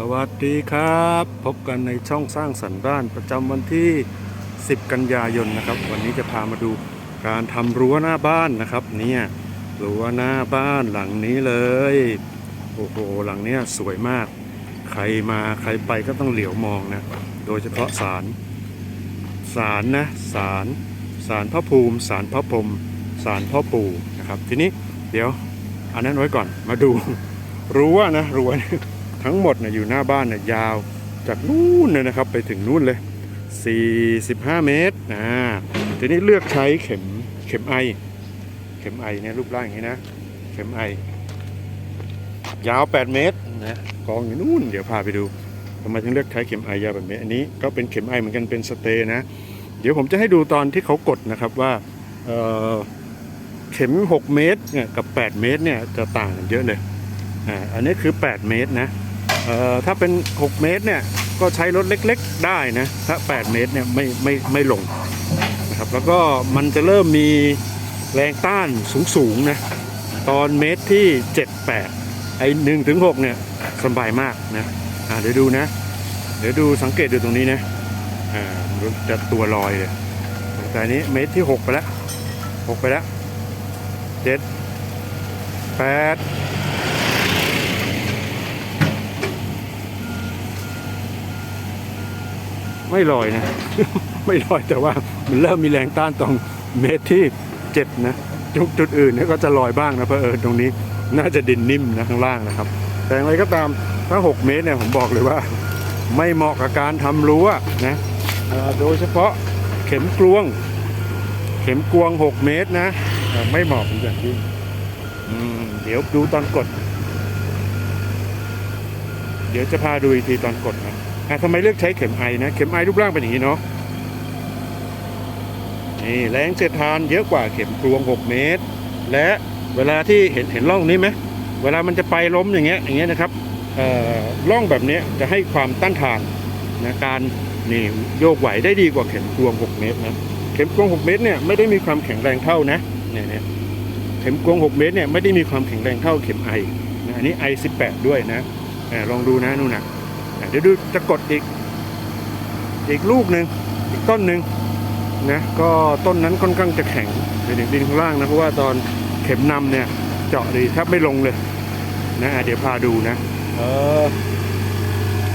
สวัสดีครับ พบกันในช่องสร้างสรรค์บ้านประจำวันที่ 10 กันยายนนะครับ วันนี้จะพามาดูการทำรั้วหน้าบ้านนะครับ เนี่ยรั้วหน้าบ้านหลังนี้เลยโอ้โหหลังเนี้ยสวยมาก ใครมาใครไปก็ต้องเหลียวมองนะ โดยเฉพาะศาลศาลนะศาลศาลพระภูมิศาลพระพรมศาลพ่อปู่นะครับ ทีนี้เดี๋ยวอันนั้นไว้ก่อนมาดูรั้วนะรั้วนี่ย ทั้งหมดนะอยู่หน้าบ้านนะยาวจากนู่นเลยนะครับไปถึงนู่นเลย 45 เมตรนะทีนี้เลือกใช้เข็มเข็มไอ เข็มไอเนี่ยรูปร่างอย่างนี้นะ เข็มไอ ยาว 8 เมตรนะกองอยู่นู่นเดี๋ยวพาไปดูทำไมถึงเลือกใช้เข็มไอยาวแบบนี้อันนี้ก็เป็นเข็มไอเหมือนกันเป็นสเตย์นะ เดี๋ยวผมจะให้ดูตอนที่เขากดนะครับว่าเเข็ม 6 เมตรเนี่ยกับ 8 เมตรเนี่ยจะต่างกันเยอะเลยอ่าอันนี้คือ 8 เมตรนะ เอ่อถ้าเป็น 6 เมตรเนี่ยก็ใช้รถเล็กๆได้นะถ้า 8 เมตรเนี่ยไม่ไม่ไม่ลงนะครับแล้วก็มันจะเริ่มมีแรงต้านสูงๆนะตอนเมตรที่ 78 ไอ้หนึ่งถึงหเนี่ยสบายมากนะอ่าเดี๋ยวดูนะ เดี๋ยวดูสังเกตดูตรงนี้นะอ่าจะตัวลอยเลยแต่นี้เมตรที่ 6 ไปแล้ว 6 ไปแล้ว 7 8 ไม่ลอยนะ ไม่ลอยแต่ว่ามันเริ่มมีแรงต้านตรงเมตรที่เจ็ดนะจุดจุดอื่นเนี่ยก็จะลอยบ้างนะเพราะเออตรงนี้น่าจะดินนิ่มนะข้างล่างนะครับ แต่อย่างไรก็ตามถ้า6เมตรเนี่ยผมบอกเลยว่า ไม่เหมาะกับการทำรั้วนะโดยเฉพาะเข็มกลวง เข็มกลวง 6 เมตรนะไม่เหมาะเป็นอย่างยิ่งเดี๋ยวดูตอนกด เดี๋ยวจะพาดูอีกทีตอนกดนะ อะทำไมเลือกใช้เข็มไอนะ เข็มไอรูปร่างเป็นอย่างนี้เนาะนี่แรงเสียดทานเยอะกว่าเข็มกลวง 6 เมตร และเวลาที่เห็นเห็นร่องนี้ไหมเวลามันจะไปล้มอย่างเงี้ยอย่างเงี้ยนะครับเออร่องแบบนี้จะให้ความต้านทานนะการนี่โยกไหวได้ดีกว่าเข็มกลวง 6 เมตรนะเข็มกลวง 6 เมตรเนี่ยไม่ได้มีความแข็งแรงเท่านะเนี่ยเนี่ยเข็มกลวง 6 เมตรเนี่ยไม่ได้มีความแข็งแรงเท่าเข็มไอนะอันนี้ไอ18 ด้วยนะลองดูนะนู่นนะ่ะ เดี๋ยวดูจะกดอีก อีกลูกหนึ่งอีกต้นหนึ่งนะก็ต้นนั้นค่อนข้างจะแข็งเป็นดินข้างล่างนะเพราะว่าตอนเข็มนำเนี่ย เจาะดีแทบไม่ลงเลยนะอะเดี๋ยวพาดูนะเออ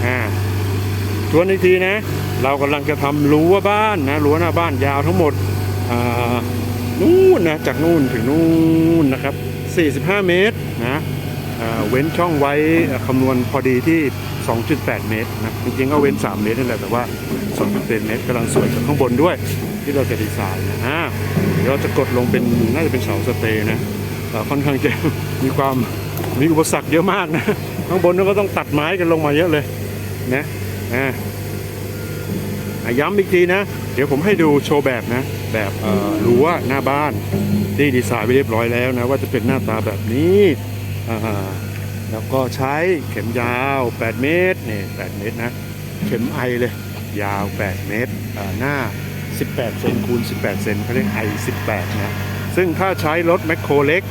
อ่าทวนอีกทีนะ เรากำลังจะทำรั้วบ้านนะรั้วหน้าบ้านยาวทั้งหมดอ่านู่นนะจากนู่นถึงนู่นนะครับ 45 เมตรนะอ่าเว้นช่องไว้อ่าคำนวณพอดีที่ 2.8 เมตรนะจริงๆก็เว้น 3 เมตรนั่นแหละแต่ว่า 2.8 เมตรกำลังสวยจากข้างบนด้วย ที่เราจะดีไซน์นะอ่าเดี๋ยวเราจะกดลงเป็นน่าจะเป็นเสาสเตย์นะค่อนข้างจะมีความมีอุปสรรคเยอะมากนะข้างบนเราก็ต้องตัดไม้กันลงมาเยอะเลยนะอ่าอะย้ำอีกทีนะ เดี๋ยวผมให้ดูโชว์แบบนะ แบบรั้วหน้าบ้านที่ดีไซน์ไปเรียบร้อยแล้วนะ ว่าจะเป็นหน้าตาแบบนี้อ่า แล้วก็ใช้เข็มยาว 8 เมตรนี่8เมตรนะ เข็มไอเลย ยาว 8 เมตรอ่าหน้า 18 เซนคูณ 18 เซนเขาเรียกไอ18 นะ ซึ่งถ้าใช้รถแมคโครเล็ก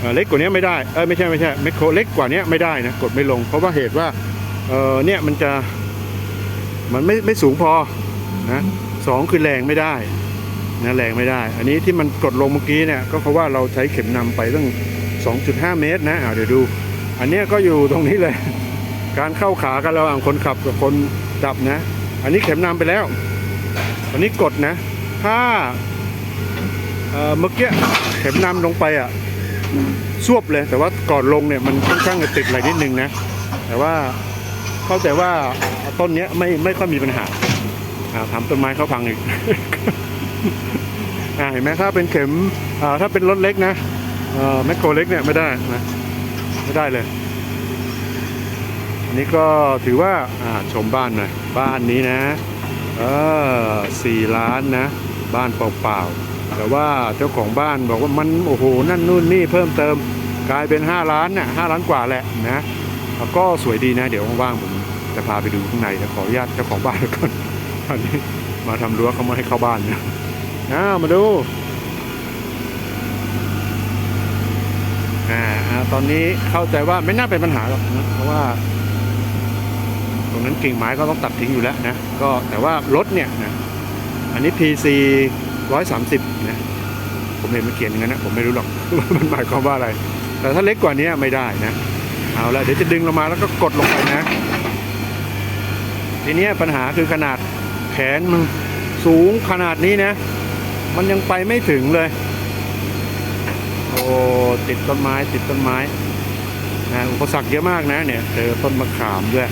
เเล็กกว่านี้ไม่ได้ เออไม่ใช่ไม่ใช่แมคโครเล็กกว่านี้ไม่ได้นะ กดไม่ลง เพราะว่าเหตุว่า เออเนี่ยมันจะมันไม่ไม่สูงพอนะสองคือแรงไม่ได้นะแรงไม่ได้ อันนี้ที่มันกดลงเมื่อกี้เนี่ยก็เพราะว่าเราใช้เข็มนำไปตั้ง 2.5 เมตรนะอ่าเดี๋ยวดู อันนี้ก็อยู่ตรงนี้เลย การเข้าขากันระหว่างคนขับกับคนดับนะ อันนี้เข็มนำไปแล้ว อันนี้กดนะ ถ้าเมื่อกี้เข็มนำลงไปอะซวบเลย แต่ว่าก่อนลงเนี่ยมันค่อนข้างจะติดอะไรนิดนึงนะ แต่ว่าเข้าใจว่าต้นเนี้ยไม่ไม่ค่อยมีปัญหาอ่าทำต้นไม้เข้าพังอีกเห็นไหมถ้าเป็นเข็มถ้าเป็นรถเล็กนะแมคโครเล็กเนี่ยไม่ได้นะ ไม่ได้เลย อันนี้ก็ถือว่าอ่าชมบ้านหน่อย บ้านนี้นะ เออสี่ล้านนะ บ้านเปล่าๆ แต่ว่าเจ้าของบ้านบอกว่ามันโอ้โห นั่นนู่นนี่เพิ่มเติมกลายเป็น 5 ล้านน่ะห้าล้านกว่าแหละนะแล้วก็สวยดีนะ เดี๋ยวว่างๆผมจะพาไปดูข้างในแต่ขออนุญาตเจ้าของบ้านก่อนตอนนี้มาทำรั้วเขาไม่ให้เข้าบ้านนะอ้ามาดู ตอนนี้เข้าใจว่าไม่น่าเป็นปัญหาหรอกนะเพราะว่า ตรงนั้นกิ่งไม้ก็ต้องตัดทิ้งอยู่แล้วนะก็แต่ว่ารถเนี่ยนะอันนี้ PC 130นะผมเห็นมันเขียนอย่างนั้นนะผมไม่รู้หรอกว่ามันหมายความว่าอะไร แต่ถ้าเล็กกว่านี้ไม่ได้นะเอาละเดี๋ยวจะดึงลงมาแล้วก็กดลงไปนะ ทีนี้ปัญหาคือขนาดแขนมันสูงขนาดนี้นะ มันยังไปไม่ถึงเลย ติดต้นไม้ติดต้นไม้นะอุปสรรคเยอะมากนะเนี่ยเจอต้นมะขามด้วย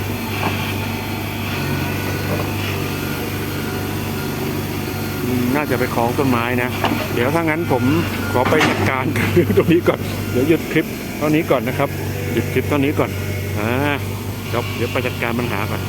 น่าจะไปคล้องต้นไม้นะ เดี๋ยวถ้างั้นผมขอไปจัดการเรื่องตรงนี้ก่อน เดี๋ยวหยุดคลิปเท่านี้ก่อนนะครับ หยุดคลิปเท่านี้ก่อน อ่าจบเดี๋ยวไปจัดการปัญหาก่อน